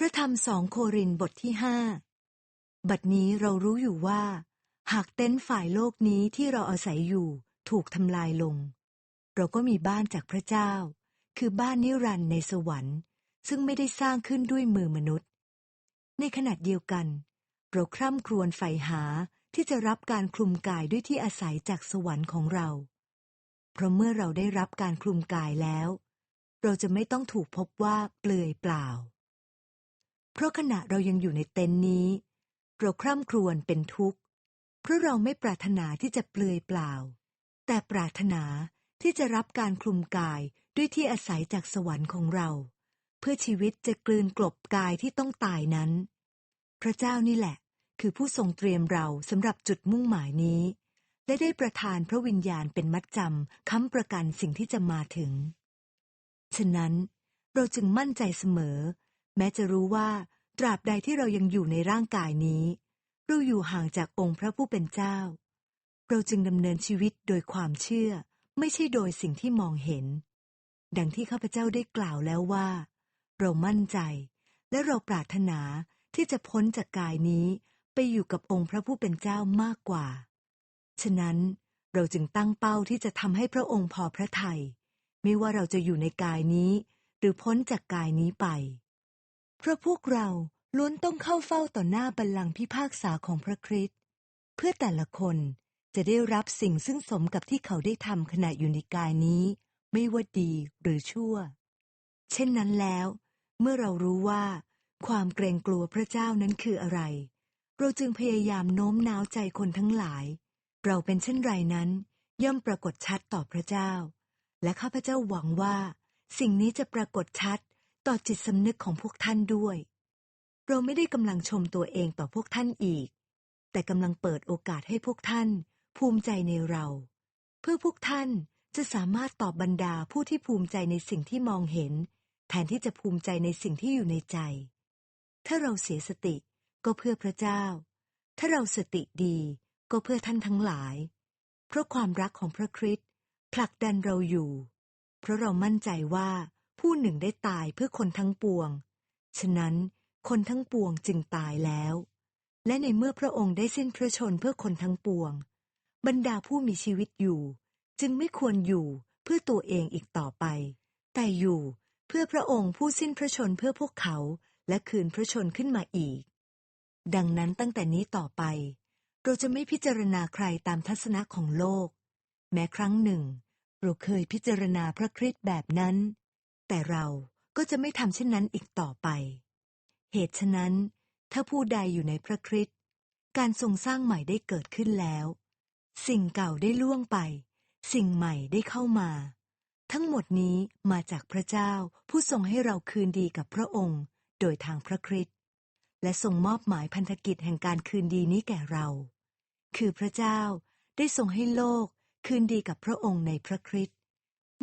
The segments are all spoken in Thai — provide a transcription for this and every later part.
พระธรรมสองโครินธ์บทที่ห้าบัดนี้เรารู้อยู่ว่า หากเต็นท์ฝ่ายโลกนี้ที่เราอาศัยอยู่ถูกทำลายลง เราก็มีบ้านจากพระเจ้า คือบ้านนิรันดร์ในสวรรค์ ซึ่งไม่ได้สร้างขึ้นด้วยมือมนุษย์ ในขณะเดียวกัน เราคร่ำครวญใฝ่หาที่จะรับการคลุมกายด้วยที่อาศัยจากสวรรค์ของเรา เพราะเมื่อเราได้รับการคลุมกายแล้ว เราจะไม่ต้องถูกพบว่าเปลือยเปล่า เพราะขณะเรายังอยู่ในเต็นท์นี้ เราคร่ำครวญเป็นทุกข์ เพราะเราไม่ปรารถนาที่จะเปลือยเปล่า แต่ปรารถนาที่จะรับการคลุมกายด้วยที่อาศัยจากสวรรค์ของเรา เพื่อชีวิตจะกลืนกลบกายที่ต้องตายนั้น พระเจ้านี่แหละ คือผู้ทรงเตรียมเราสำหรับจุดมุ่งหมายนี้ และได้ประทานพระวิญญาณเป็นมัดจำค้ำประกันสิ่งที่จะมาถึง ฉะนั้นเราจึงมั่นใจเสมอ แม้จะรู้ว่าตราบใดที่เรายังอยู่ในร่างกายนี้ เราอยู่ห่างจากองค์พระผู้เป็นเจ้า เราจึงดำเนินชีวิตโดยความเชื่อ ไม่ใช่โดยสิ่งที่มองเห็น ดังที่ข้าพเจ้าได้กล่าวแล้วว่า เรามั่นใจ และเราปรารถนาที่จะพ้นจากกายนี้ไปอยู่กับองค์พระผู้เป็นเจ้ามากกว่า ฉะนั้นเราจึงตั้งเป้าที่จะทำให้พระองค์พอพระทยัยไม่ว่าเราจะอยู่ในกายนี้ หรือพ้นจากกายนี้ไป เพราะพวกเราล้วนต้องเข้าเฝ้าต่อหน้าบัลลังก์พิพากษาของพระคริสต์เพื่อแต่ละคนจะได้รับสิ่งซึ่งสมกับที่เขาได้ทำขณะอยู่ในกายนี้ ไม่ว่าดีหรือชั่ว เช่นนั้นแล้ว เมื่อเรารู้ว่า ความเกรงกลัวพระเจ้านั้นคืออะไร เราจึงพยายามโน้มน้าวใจคนทั้งหลาย เราเป็นเช่นไรนั้น ย่อมปรากฏชัดต่อพระเจ้า และข้าพเจ้าหวังว่า สิ่งนี้จะปรากฏชัด ต่อจิตสำนึกของพวกท่านด้วย เราไม่ได้กำลังชมตัวเองต่อพวกท่านอีก แต่กำลังเปิดโอกาสให้พวกท่าน ภูมิใจในเรา เพื่อพวกท่านจะสามารถตอบบรรดาผู้ที่ภูมิใจในสิ่งที่มองเห็น แทนที่จะภูมิใจในสิ่งที่อยู่ในใจ ถ้าเราเสียสติก็เพื่อพระเจ้า ถ้าเราสติดีก็เพื่อท่านทั้งหลาย เพราะความรักของพระคริสต์ผลักดันเราอยู่ เพราะเรามั่นใจว่า ผู้หนึ่งได้ตายเพื่อคนทั้งปวง ฉะนั้นคนทั้งปวงจึงตายแล้ว และในเมื่อพระองค์ได้สิ้นพระชนเพื่อคนทั้งปวง บรรดาผู้มีชีวิตอยู่ จึงไม่ควรอยู่เพื่อตัวเองอีกต่อไป แต่อยู่เพื่อพระองค์ผู้สิ้นพระชนเพื่อพวกเขาและคืนพระชนขึ้นมาอีก ดังนั้นตั้งแต่นี้ต่อไป เราจะไม่พิจารณาใครตามทัศนะของโลก แม้ครั้งหนึ่ง เราเคยพิจารณาพระคริสต์แบบนั้น แต่เราก็จะไม่ทำเช่นนั้นอีกต่อไป เหตุฉะนั้น ถ้าผู้ใดอยู่ในพระคริสต์การทรงสร้างใหม่ได้เกิดขึ้นแล้ว สิ่งเก่าได้ล่วงไป สิ่งใหม่ได้เข้ามา ทั้งหมดนี้มาจากพระเจ้าผู้ทรงให้เราคืนดีกับพระองค์ โดยทางพระคริสต์และทรงมอบหมายพันธกิจแห่งการคืนดีนี้แก่เรา คือพระเจ้าได้ทรงให้โลกคืนดีกับพระองค์ในพระคริสต์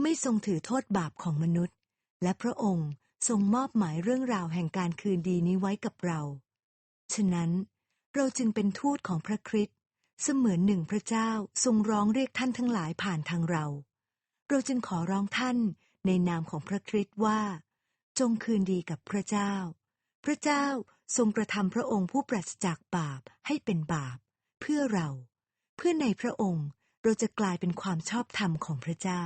ไม่ทรงถือโทษบาปของมนุษย์ และพระองค์ทรงมอบหมายเรื่องราวแห่งการคืนดีนี้ไว้กับเรา ฉะนั้นเราจึงเป็นทูตของพระคริสต์เสมือนหนึ่งพระเจ้าทรงร้องเรียกท่านทั้งหลายผ่านทางเรา เราจึงขอร้องท่านในนามของพระคริสต์ว่า จงคืนดีกับพระเจ้า พระเจ้าทรงกระทำพระองค์ผู้ปราศจากบาปให้เป็นบาป เพื่อเรา เพื่อในพระองค์เราจะกลายเป็นความชอบธรรมของพระเจ้า